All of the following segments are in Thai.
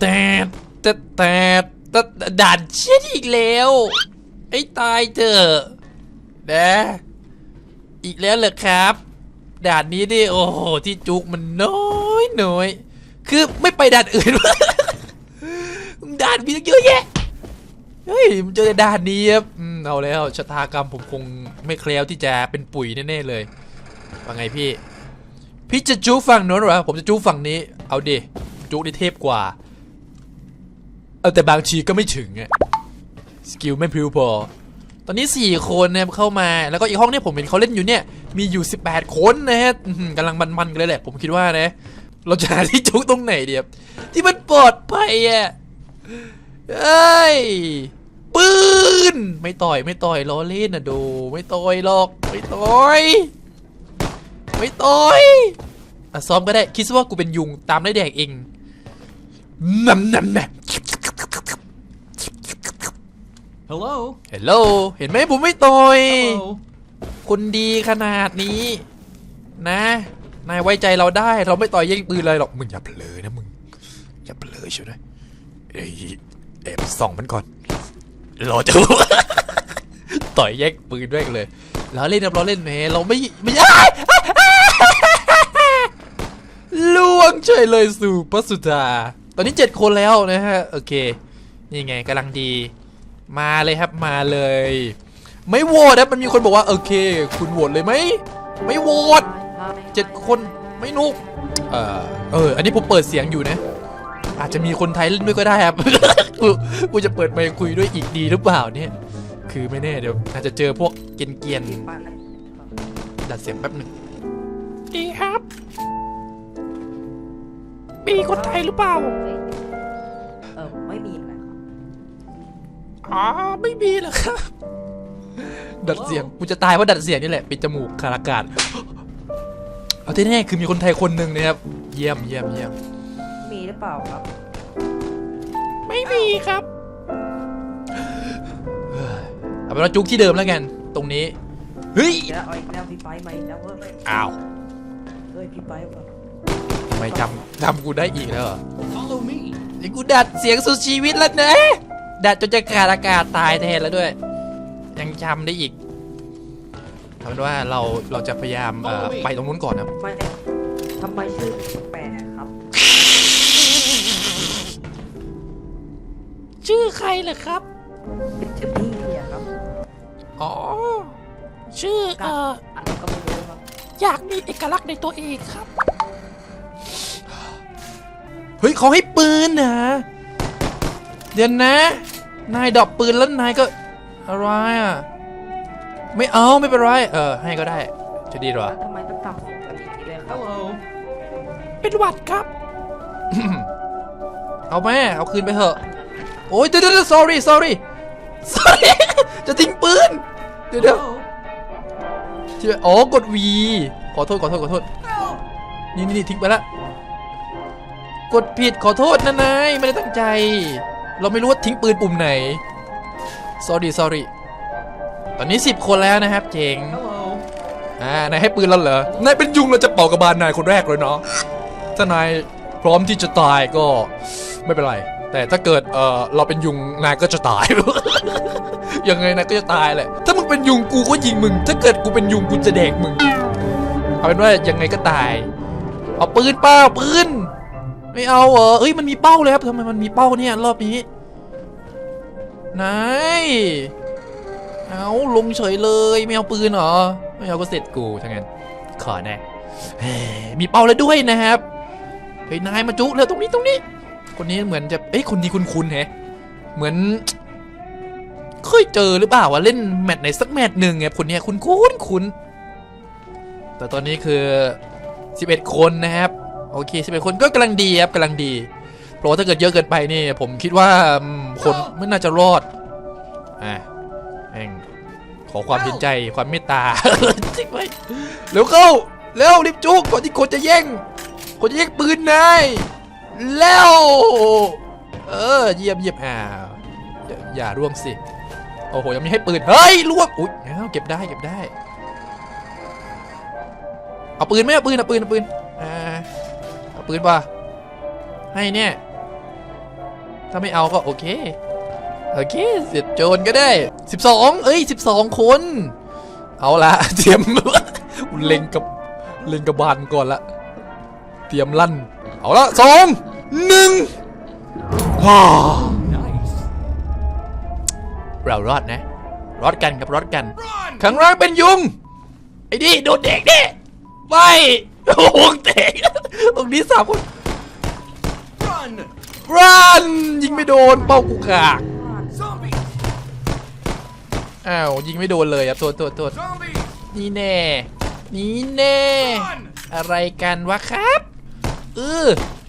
แต่แต่แต่แต่ด่านเชี่ยอีกแล้ว ไอ้ตายเถอะนะ อีกแล้วเหรอครับ ด่านนี้ดิโอ้โหที่จุกมันน้อยน้อยคือไม่ไปด่านอื่นด่านมีเยอะแยะเฮ้ยมันเจอแต่ด่านนี้ครับเอาแล้วชะตากรรมผมคงไม่แคล้วที่จะเป็นปุ๋ยแน่ๆเลยว่าไงพี่ พี่จะจูฝั่งโน้นหรอผมจะจูฝั่งนี้ เอาดิจูนี่เทพกว่า เอาแต่บางทีก็ไม่ถึงอะสกิลไม่พิวพอ ตอนนี้ 4 คนนะครับเข้ามา แล้วก็อีกห้องเนี่ยผมเห็นเขาเล่นอยู่เนี่ย มีอยู่ 18 คนนะฮะกำลังมันๆกันเลยแหละ ผมคิดว่านะ เราจะหาที่จุกตรงไหนเดีครับที่มันปลอดภัยอะเอ้ยปืนไม่ต่อยไม่ต่อยล้อเล่นนะดูไม่ต่อยหรอกไม่ต่อย ไม่ต่อยอะซ้อมก็ได้คิดว่ากูเป็นยุงตามได้แดกเองนำนำน Hello? ำเฮลโลเห็นไหมผมไม่ต่อย Hello? คนดีขนาดนี้ นะ นายไว้ใจเราได้ เราไม่ต่อยแย่งปืนเลยหรอก มึงอย่าเผลอนะมึง อย่าเผลอเชียวนะเอ้ยแอบส่องมันก่อน รอจะ ต่อยแย่งปืนด้วยกันเลยเราเล่นครับเราเล่นแหมเราไม่ไม่อ้ายล่วงเฉยเลยสู่ปัสสุธาตอนนี้เจ็ดคนแล้วนะฮะ โอเค นี่ไงกำลังดี มาเลยครับมาเลย ไม่โหวตนะมันมีคนบอกว่าโอเค คุณโหวตเลยไหมไม่โหวตเจ็ดคนไม่นุกเออเออ อันนี้ผมเปิดเสียงอยู่นะ อาจจะมีคนไทยเล่นด้วยก็ได้ครับกูกูจะเปิดไมค์คุยด้วยอีกดีหรือเปล่าเนี่ย คือไม่แน่เดี๋ยวอาจจะเจอพวกเกรียนเกียนๆดัดเสียงแป๊บหนึ่งดีครับ มีคนไทยหรือเปล่า เออไม่มีนะครับ อ๋อไม่มีหรอกครับดัดเสียงกูจะตายเพราะดัดเสียงนี่แหละปิดจมูกคารากาศเอาที่แน่คือมีคนไทยคนหนึ่งนะครับเยี่ยมเยี่ยมเยี่ยมมีหรือเปล่าครับ ไม่มีครับเอาเป็นว่าจุกที่เดิมแล้วกันตรงนี้เฮ้ยเดี๋ยวเอาอีกแล้วพี่ไปมาอีกแล้วเว้ยอ้าวเฮ้ยพี่ไปว่ะทำไมจำจำกูได้อีกแล้วเหรอ Follow me. นี่กูดัดเสียงสุดชีวิตแล้วนะ ดัดจนจะขาดอากาศตายแทนแล้วด้วย ยังจำได้อีกเอาเป็นว่าเราเราจะพยายามเอ่อไปตรงนู้นก่อนนะครับไม่ทำไมชื่อแปลกครับชื่อใครเหรอครับ เป็นชื่อพี่อะครับอ๋อ ชื่อเอ่ออันนี้ก็ไม่รู้ครับอยากมีเอกลักษณ์ในตัวเองครับ เฮ้ยเขาให้ปืนนะ เดี๋ยวนะ นายดรอปปืนแล้วนายก็อะไรอะ ไม่เอาไม่เป็นไร เออ ให้ก็ได้ จะดีหรอแล้วทำไมต้องทำของแบบนี้ด้วยครับ Hello? เป็นหวัดครับ เอาแม่เอาคืนไปเถอะ โอ้ยเดี๋ยวเดี๋ยว sorry sorry sorry จะทิ้งปืน เดี๋ยวเดี๋ยว Hello? ที่อ๋อกด V ขอโทษขอโทษขอโทษนี่นี่นี่ทิ้งไปละ กดผิดขอโทษนะนายไม่ได้ตั้งใจ เราไม่รู้ว่าทิ้งปืนปุ่มไหน sorry sorry ตอนนี้ 10 คนแล้วนะครับ เจ๋ง Hello? อ่านายให้ปืนแล้วเหรอนายเป็นยุงเราจะเป่ากระบาลนายคนแรกเลยเนาะถ้านายพร้อมที่จะตายก็ไม่เป็นไร แต่ถ้าเกิดเออเราเป็นยุงนายก็จะตาย ยังไงนายก็จะตายแหละถ้ามึงเป็นยุงกูก็ยิงมึง ถ้าเกิดกูเป็นยุงกูจะแดกมึงเอาเป็นว่ายังไงก็ตาย เอาปืนเป้าปืน ไม่เอาเหรอเอ้ยมันมีเป้าเลยครับทำไมมันมีเป้าเนี่ยรอบนี้นายเอาลงเฉยเลยไม่เอาปืนเหรอไม่เอาก็เสร็จกูทั้งนั้นขอแน่มีเป้าแล้วด้วยนะครับเฮ้ยนายมาจุเลยตรงนี้ตรงนี้ คนนี้เหมือนจะเอ้ยคนนี้คุ้นๆแฮะเหมือนเคยเจอหรือเปล่าวะเล่นแมตช์ไหนสักแมตช์หนึ่งไงคนนี้คุ้นคุ้นคุ้นแต่ตอนนี้คือ 11 คนนะครับ โอเค11คนก็กำลังดีครับกำลังดี เพราะว่าถ้าเกิดเยอะเกินไปนี่ ผมคิดว่าคนไม่น่าจะรอดอะแม่งขอความเห็นใจความเมตตาจริงไหมเร็วเข้าเร็วรีบจุกก่อนที่คนจะแย่ง คนจะแย่งปืนนายแล้วเออเยี่ยมเยี่ยมอ่าอย่าอย่าร่วงสิโอ้โหยังไม่ให้ปืนเฮ้ยร่วงอุ๊ยเอาเก็บได้เก็บได้ เอาปืนไหมเอาปืนเอาปืนเอาปืน ปืนป่ะ ให้เนี่ย ถ้าไม่เอาก็โอเค โอเค เสร็จโจรก็ได้ 12 เอ้ย 12 คน เอาละเตรียมเล็งกับเล็งกับบานก่อนละเตรียมลั่น เอาละสองหนึ่งฮ่าเรารอดนะ รอดกันกับรอดกันข้างล่างเป็นยุง ไอ้ดิโดนเด็กดิไม่ โอ้โหเตะตรงนี้สามคน Run! รันยิงไม่โดนเป้ากูขาก Zombies! อ้าวยิงไม่โดนเลยอะตัวตัวตัว Zombies! นี่แน่ นี่แน่ Run! อะไรกันวะครับเออ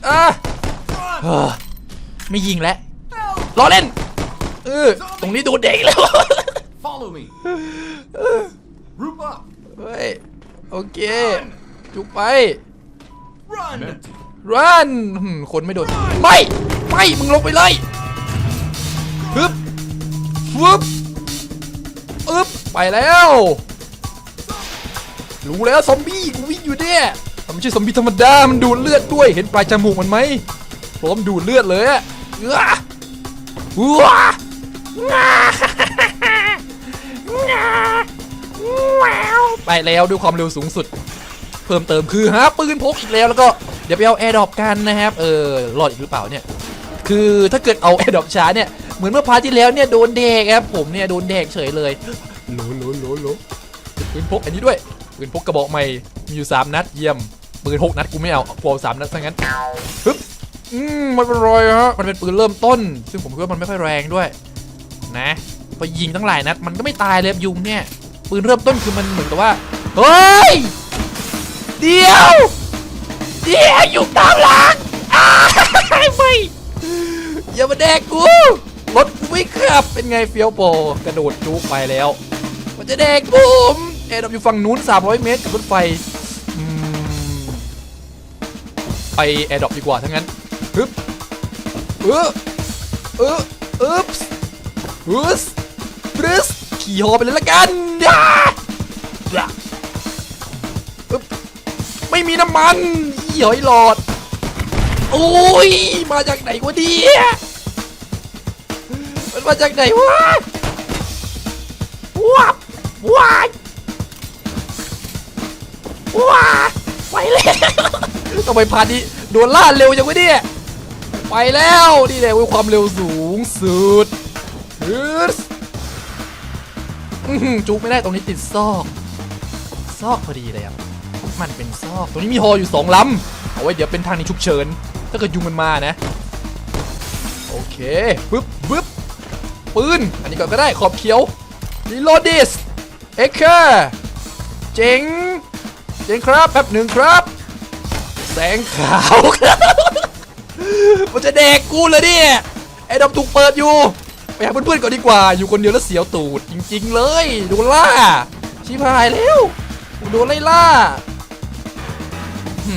อะ Run! เฮ้อไม่ยิงแล้ว Help! ล้อเล่น เออ ตรงนี้โดนเด็กแล้ว Follow me. Group up. เฮ้ย โอเค จุกไป Run! รันคนไม่โดน ไม่ ไม่ มึงลงไปเลยฮึบฟึบอึบไปแล้ว รู้แล้วซอมบี้กูวิ่งอยู่เนี่ยมันไม่ใช่ซอมบี้ธรรมดา มันดูดเลือดด้วย เห็นปลายจมูกมันไหมพร้อมดูดเลือดเลยอะเอื้อว้าไปแล้วด้วยความเร็วสูงสุด เพิ่มเติมคือหาปืนพกอีกแล้วแล้วก็เดี๋ยวไปเอาแอร์ดรอปกันนะครับเออรอดอีกหรือเปล่าเนี่ยคือถ้าเกิดเอาแอร์ดรอปช้าเนี่ยเหมือนเมื่อพาร์ทที่แล้วเนี่ยโดนเด็กครับผมเนี่ยโดนเด็กเฉยเลยโหลโหลโหลโหลปืนพกอันนี้ด้วยปืนพกกระบอกใหม่มีอยู่ 3 นัดเยี่ยมปืนหกนัดกูไม่เอากูเอาสามนัดซะงั้นฮึบอืมมันเป็นรอยฮะมันเป็นปืนเริ่มต้น ซึ่งผมคิดว่ามันไม่ค่อยแรงด้วย นะพอยิงตั้งหลายนัดมันก็ไม่ตายเลยครับยุงเนี่ยปืนเริ่มต้นคือมันเหมือนกับว่าเฮ้ย เดี๋ยว เดี๋ยวอยู่ตามหลังอ้าไม่อย่ามาแดกกูรถกูไม่ขับเป็นไงเฟี้ยวโปกระโดดจุกไปแล้ว มันจะแดกผมแอร์ดรอปอยู่ฝั่งนู้น 300 เมตรกับรถไฟไปแอร์ดรอปดีกว่าทั้งนั้นฮึบเออเอออึ๊บฮึสบรึสขี่ฮอไปเลยละกัน ไม่มีน้ำมันยี่หอยหลอดโอ้ยมาจากไหนวะเนี่ยมันมาจากไหนวะวับว้ายว้าไปแล้วทำไมพานี้โดนล่าเร็วจังวะเนี่ยไปแล้วนี่แหละความเร็วสูงสุดฮึดอื้อหือจุกไม่ได้ตรงนี้ติดซอก ซอกพอดีเลยครับ มันเป็นซอกตรงนี้มีฮออยู่สองลำเอาไว้เดี๋ยวเป็นทางในฉุกเฉิน ถ้าเกิดยุงมันมานะ โอเคปึ๊บปึ๊บปืน อันนี้ก่อนก็ได้ขอบเขียวรีโลดิสเอ็กเคอร์เจ๋งเจ๋งครับแป๊บหนึ่งครับ แสงขาวมันจะแดกกูเลยเนี่ยไอ้ดอมถูกเปิดอยู่ ไปหาเพื่อนๆก่อนดีกว่า อยู่คนเดียวแล้วเสียวตูดจริง ๆ เลยโดนล่าชิบหายแล้วโดนไล่ล่า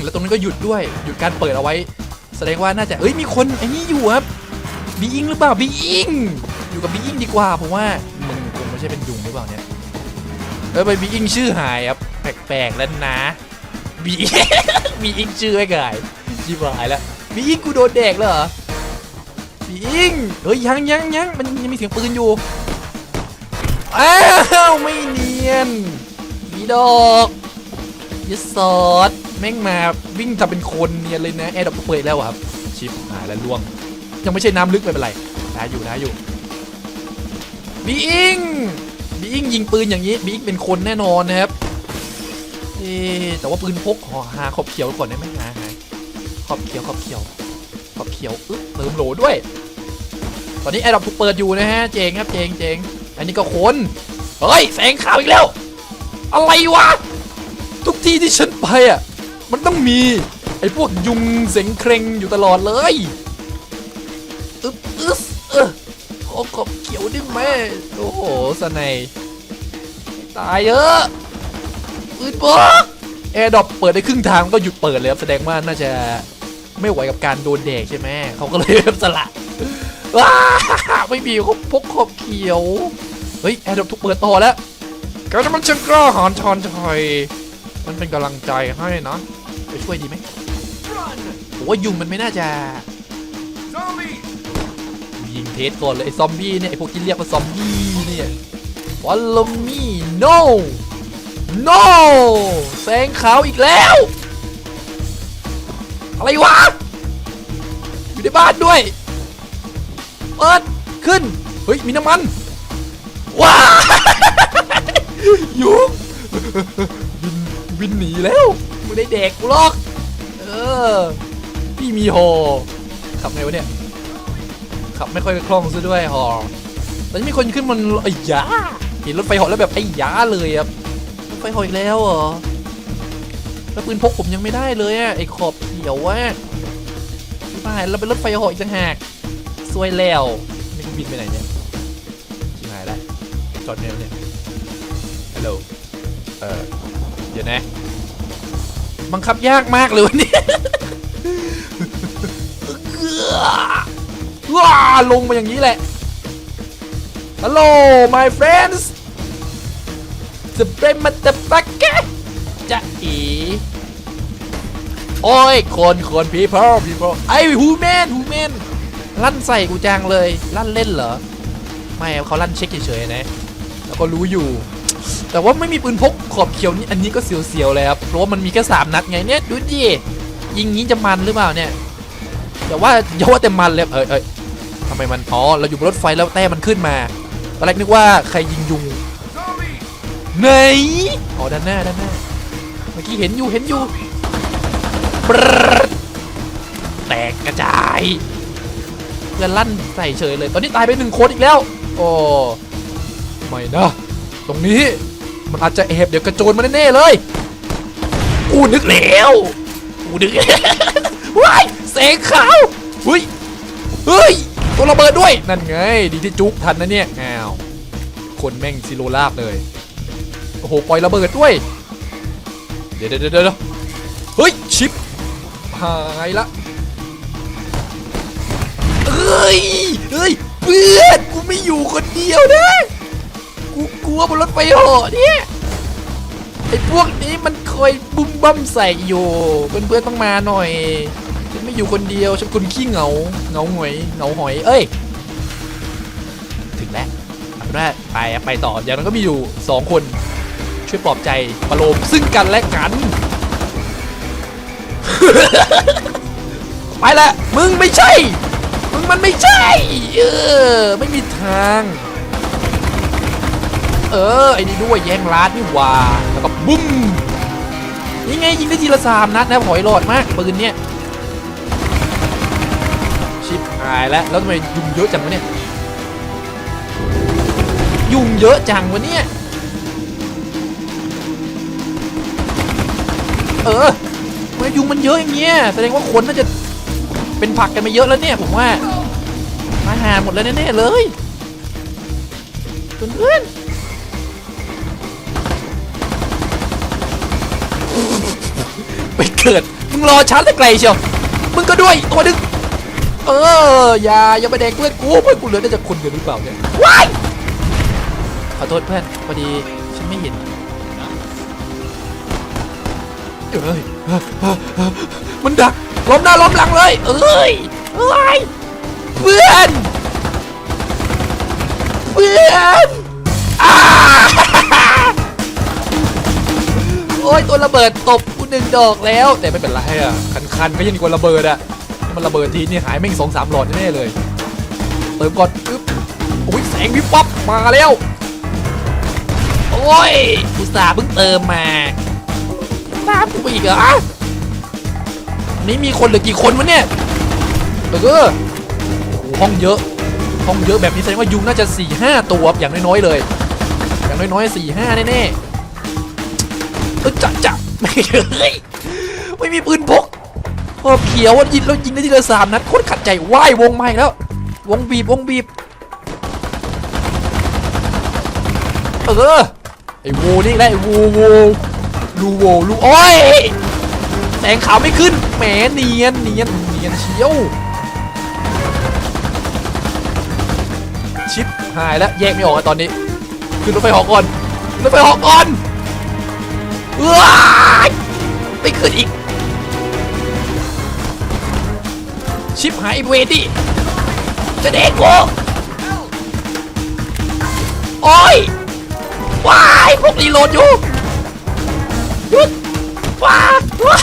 แล้วตรงนั้นก็หยุดด้วยหยุดการเปิดเอาไว้ แสดงว่าน่าจะเอ้ยมีคนไอ้นี่อยู่ครับบีอิงหรือเปล่าบีอิงอยู่กับบีอิงดีกว่าผมว่ามึงคงไม่ใช่เป็นยุงหรือเปล่าเนี่ยเออไปบีอิงชื่อหายครับแปลกๆแล้วนะบีบีอิงชื่อไม่ไก่ชิบหายแล้วบีอิงกูโดนแดกแล้วเหรอบีอิงเฮ้ยยังยังยังมันยังมีเสียงปืนอยู่อ้าวไม่เนียนมีดอกยสอด แม่งมาวิ่งทำเป็นคนเนียนเลยนะแอร์ดอกเปิดแล้วครับ ชิปหายแล้วล่วง ยังไม่ใช่น้ำลึกไม่เป็นไรได้อยู่ได้อยู่บีอิงบีอิงยิงปืนอย่างนี้บีอิงเป็นคนแน่นอนนะครับเอ๊ะแต่ว่าปืนพกขอหาขอบเขียวก่อนได้ไหมหาหาขอบเขียวขอบเขียวขอบเขียวอึ๊บเติมโหลด้วย ตอนนี้แอร์ดอกถูกเปิดอยู่นะฮะเจงครับเจงเจงอันนี้ก็คนเฮ้ยแสงขาวอีกแล้ว อะไรวะทุกที่ที่ฉันไปอะ ต้องมี ไอ้พวกยุงเสงเครงอยู่ตลอดเลยอึ๊บอึ๊สเออขอขอบเขียวได้ไหมโอ้โหสนยตายเยอะอึดบอกแอร์ดอปเปิดได้ครึ่งทางก็หยุดเปิดเลยครับแสดงว่าน่าจะไม่ไหวกับการโดนแดกใช่ไหมเขาก็เลยสละว้าไม่มีเขาพกขอบเขียว เฮ้ยแอร์ดรอปถูกเปิดต่อแล้วแกจะมันช่างกล้าหาญชอนชัยมันเป็นกำลังใจให้นะ ไปช่วยดีไหม Run! ผมว่ายุงมันไม่น่าจะยิงเทสก่อนเลยไอ้ซอมบี้เนี่ยไอ้พวกที่เรียกว่าซอมบี้เนี่ย follow me no no แสงขาวอีกแล้ว อะไรวะ อยู่ในบ้านด้วย เปิด ขึ้น เฮ้ย มีน้ำมัน ว้ายุงบินบินหนีแล้ว ไม่ได้เด็กกูหรอก เออ พี่มีฮอขับไงวะเนี่ย ขับไม่ค่อยคล่องซะด้วยฮอแต่มีคนขึ้นมันไอ้ยาเห็นรถไฟหาะแล้วแบบไอ้ยาเลยครับรถไฟหาะอีกแล้วเหรอแล้วปืนพกผมยังไม่ได้เลยอะไอ้ขอบเขียวว่ะที่บ้านเราเป็นรถไฟหาะอีกต่างหากซวยแล้วนี่กูบินไปไหนเนี่ยชิบหายแล้วจอดเนวเนี่ยฮัลโหลเออเดี๋ยวนะ บังคับยากมากเลยวันนี้ว้าลงมาอย่างนี้แหละ ฮัลโหล my friends จะเป็นมาตะปักกจะอี โอ้ย คนคน people people ไอ้ฮูแมนฮูแมนลั่นใส่กูจังเลย ลั่นเล่นเหรอ ไม่เขาลั่นเช็คเฉยๆนะ แล้วก็รู้อยู่ แต่ว่าไม่มีปืนพกขอบเขียวนี่อันนี้ก็เสียวๆเลยครับเพราะว่ามันมีแค่สามนัดไงเนี่ยดูดิยิงงี้จะมันหรือเปล่าเนี่ยแต่ว่าอย่าว่าแต่มันเลยเอ้ยเอ้ยทำไมมันอ๋อเราอยู่บนรถไฟแล้วแต้มันขึ้นมาตอนแรกนึกว่าใครยิงยุงไหนอ๋อด้านหน้าด้านหน้าเมื่อกี้เห็นอยู่เห็นอยู่แตกกระจายเพื่อนลั่นใส่เฉยเลย ตอนนี้ตายไปหนึ่งคนอีกแล้ว โอ้ไม่นะตรงนี้ มันอาจจะแอบเดี๋ยวกระโจนมาแน่ๆเลยกูนึกแล้วกูนึกว้ายเสงขาวเฮ้ยเฮ้ยตัวระเบิดด้วยนั่นไง ดีที่จุกทันนะเนี่ยอ้าวคนแม่งซิโรลาบเลยโอ้โหปล่อยระเบิดด้วย เดี๋ยวเดี๋ยวเดี๋ยวเฮ้ยชิปหายละเอ้ยเฮ้ยเพื่อนกูไม่อยู่คนเดียวนะ กูกลัวบนรถไฟเหาะเนี่ยไอ้พวกนี้มันคอยบุ้มบั้มใส่อยู่เพื่อนๆต้องมาหน่อยฉันไม่อยู่คนเดียวฉันคนขี้เหงาเหงาหงอยเหงาหอย เอ้ย ถึงแล้วเอาเป็นว่าไปไปต่ออย่างนั้นก็มีอยู่2คนช่วยปลอบใจประโลมซึ่งกันและกัน ไปละมึงไม่ใช่ มึงมันไม่ใช่ เออ ไม่มีทาง เออไอ้นี่ด้วยแย่งร้านนี่หว่าแล้วก็บุ้มนี่ไงยิงได้ทีละสามนัดนะหอยหลอดมากปืนเนี่ยชิบหายแล้วแล้วทำไมยุงเยอะจังวะเนี่ยยุงเยอะจังวะเนี่ยเออทำไมยุงมันเยอะอย่างเงี้ยแสดงว่าคนน่าจะเป็นผักกันมาเยอะแล้วเนี่ยผมว่ามาหาหมดแล้วแน่ๆเลยเพื่อนๆ เกิดมึงรอช้าแต่ไกลเชียวมึงก็ด้วยตัวดึงเอออย่าอย่าไปแดกเพื่อนกูเพื่อนกูเหลือได้จากคนเดียวหรือเปล่าเนี่ยว้ายขอโทษเพื่อนพอดีฉันไม่เห็นเอ้ยมันดักล้มหน้าล้มหลังเลยเอ้ยเอ้ยเพื่อนเพื่อนอาโอ้ยตัวระเบิดตบ หนึ่งดอกแล้ว แต่ไม่เป็นไรอะ คันๆก็ยังดีกว่าระเบิดอะ มันระเบิดทีนี่หายแม่งสองสามหลอดแน่เลย เติมก่อนอึ๊บอุ้ยแสงวิบวับมาแล้ว โอ้ยอุตส่าห์เพิ่งเติมมาตามกูอีกเหรอนี่มีคนเหลือกี่คนวะเนี่ยเออหห้องเยอะ ห้องเยอะแบบนี้แสดงว่ายุงน่าจะ4ี่ห้าตัวอย่างน้อยๆเลย อย่างน้อยๆสี่ห้าแน่ๆเออจะจะ ไม่เฮ้ยไม่มีปืนพกพอเขียวว่ายิงแล้วยิงได้ทีละสามนัดโคตรขัดใจว้าย วงใหม่แล้ว วงบีบวงบีบ เออไอ้โวนี่แหละไอ้วโวลูโวลูโอ้ยแสงขาวไม่ขึ้นแหมเนียนเนียนเนียนเชียวชิปหายแล้วแยกไม่ออกอะตอนนี้ ขึ้นรถไฟหอก่อนรถไฟหอก่อน ว้าไม่ขึ้นอีก ชิปหายเวดิจะเด็กกูโอ้ยว้ายพวกรีโหลดอยู่หยุดว้าว้า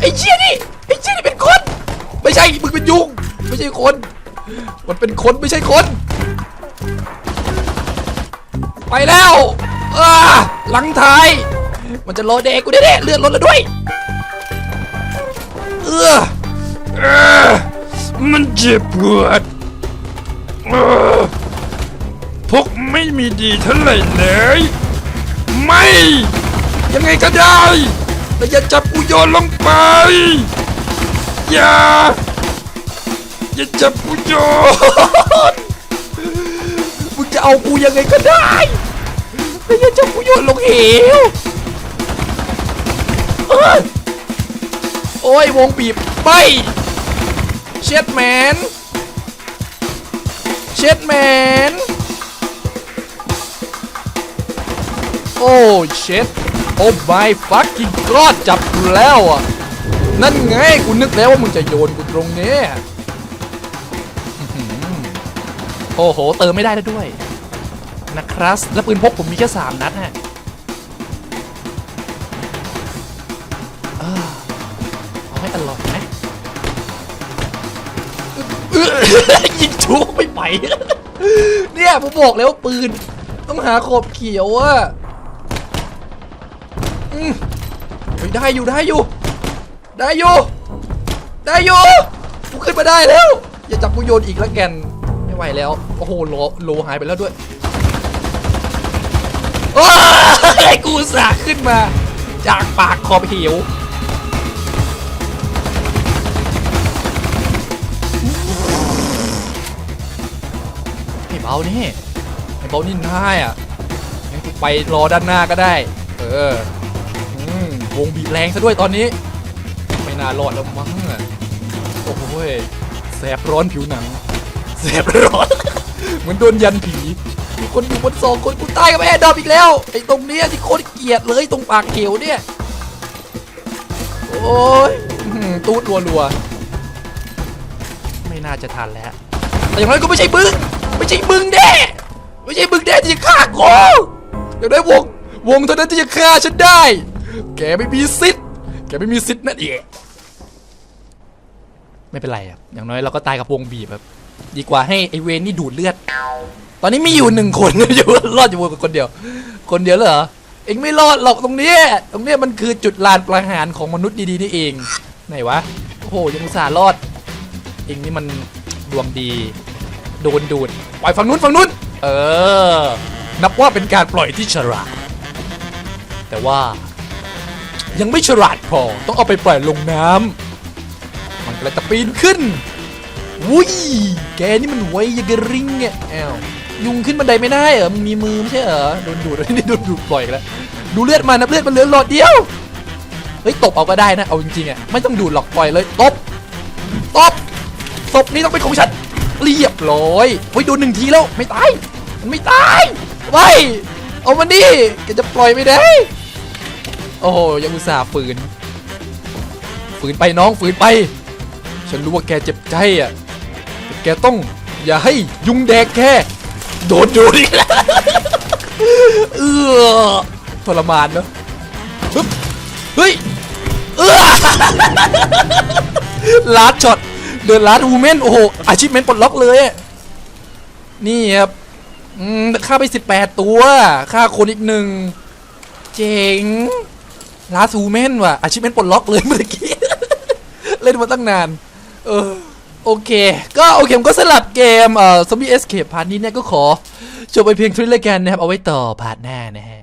ไอ้เชี่ยนี่ไอ้เชี่ยนี่เป็นคน ไม่ใช่มึงเป็นยุง ไม่ใช่คน มันเป็นคนไม่ใช่คน หลังท้าย มันจะรอเด็กกูแน่ๆเลือดลดแล้วด้วย เออเออมันเจ็บปวดเออพวกไม่มีดีเท่าไหร่เลย ไม่ ยังไงก็ได้แต่อย่าจับกูโยนลงไป อย่า อย่าจับกูโยน มึงจะเอากูยังไงก็ได้ แต่อย่าจับกูโยนลงเหวเอ้ยโอ้ยวงบีบไปเช็ดแมนเช็ดแมนโอ้เช็ดโอ้ my fucking god จับกูแล้วอะนั่นไงกูนึกแล้วว่ามึงจะโยนกูตรงนี้โอ้โห เติมไม่ได้แล้วด้วย นะครับ แล้วปืนพกผมมีแค่3นัดฮะเอาให้อร่อยนะเอื้อยิงชูไม่ไป เนี่ยผมบอกแล้วปืน ต้องหาขอบเขียวอะอืมเฮ้ยได้อยู่ได้อยู่ ได้อยู่ ได้อยู่กูขึ้นมาได้แล้ว อย่าจับกูโยนอีกแล้วแกนไม่ไหวแล้ว โอ้โหโลโลหายไปแล้วด้วยโอ้ ยกูสาขึ้นมา จากปากขอบเหวไอ้เบานี่ไอ้เบานี่น่ายอะงั้นกูไปรอด้านหน้าก็ได้ เอออืมวงบีบแรงซะด้วยตอนนี้ ไม่น่ารอดแล้วมั้งอะโอ้โหยแสบร้อนผิวหนังแสบร้อน เหมือนโดนยันผี มีคนอยู่บนสองคนกูตายกับแอร์ดอปอีกแล้วไอ้ตรงเนี้ยที่โคตรเกลียดเลยตรงปากเขียวเนี่ยโอ้ยอื้ตูดรัวไม่น่าจะทันแล้วแต่อย่างน้อยก็ไม่ใช่บึ้งไม่ใช่บึ้งแน่ไม่ใช่บึ้งแน่ที่จะฆ่ากูอย่างได้วงวงเท่านั้นที่จะฆ่าฉันได้ แกไม่มีสิทธิ์แกไม่มีสิทธิ์นั่นเองไม่เป็นไรครับอย่างน้อยเราก็ตายกับวงบีบครับดีกว่าให้ไอเวนนี่ดูดเลือด ตอนนี้มีอยู่หนึ่งคนอยู่รอดอยู่คนเดียว คนเดียวเหรอเองไม่รอดหรอกตรงนี้ ตรงนี้มันคือจุดลานประหารของมนุษย์ดีๆนี่เอง ไหนวะ โอ้โหยังสารอด เองนี่มันดวงดี โดนดูด ปล่อยฝั่งนู้นฝั่งนู้น เออ นับว่าเป็นการปล่อยที่ฉลาด แต่ว่า ยังไม่ฉลาดพอ ต้องเอาไปปล่อยลงน้ำ มันกำลังจะปีนขึ้นวุ้ย แกนี่มันไวอยังกระริงเนี่ยแอว ยุงขึ้นบันไดไม่ได้เหรอมึงมีมือไม่ใช่เหรอโดนดูดนี่โดนดูดปล่อยกันแล้วดูเลือดมันนะเลือดมันเหลือหลอดเดียวเฮ้ยตบเอาก็ได้นะเอาจริงๆอะไม่ต้องดูดหรอกปล่อยเลยตบตบศพนี้ต้องเป็นของฉันเรียบร้อยเฮ้ยโดนหนึ่งทีแล้วไม่ตายมันไม่ตายไว้เอามานี่แกจะปล่อยไม่ได้โอ้โหยังอุตส่าห์ฝืน ฝืนไปน้องฝืนไป ฉันรู้ว่าแกเจ็บใจอะแต่แกต้องอย่าให้ยุงแดกแค่ โดนดูดิแล้วเออทรมานเนอะเฮ้ยเออลาดช็อตเดินลาดวูแมนโอ้โหอาชีพเมนปลดล็อกเลย นี่ครับอืมฆ่าไป 18 ตัวฆ่าคนอีกหนึ่ง เจ๋งลาซูเมนว่ะอาชีพเมนปลดล็อกเลยเมื่อกี้ เล่นมาตั้งนาน เออ โอเค ก็โอเคผมก็สลับเกมเอ่อซอมบี้เอสเคปพาร์ทนี้เนี่ยก็ขอจบไปเพียงเท่านี้แล้วกันนะครับ เอาไว้ต่อพาร์ทหน้านะฮะ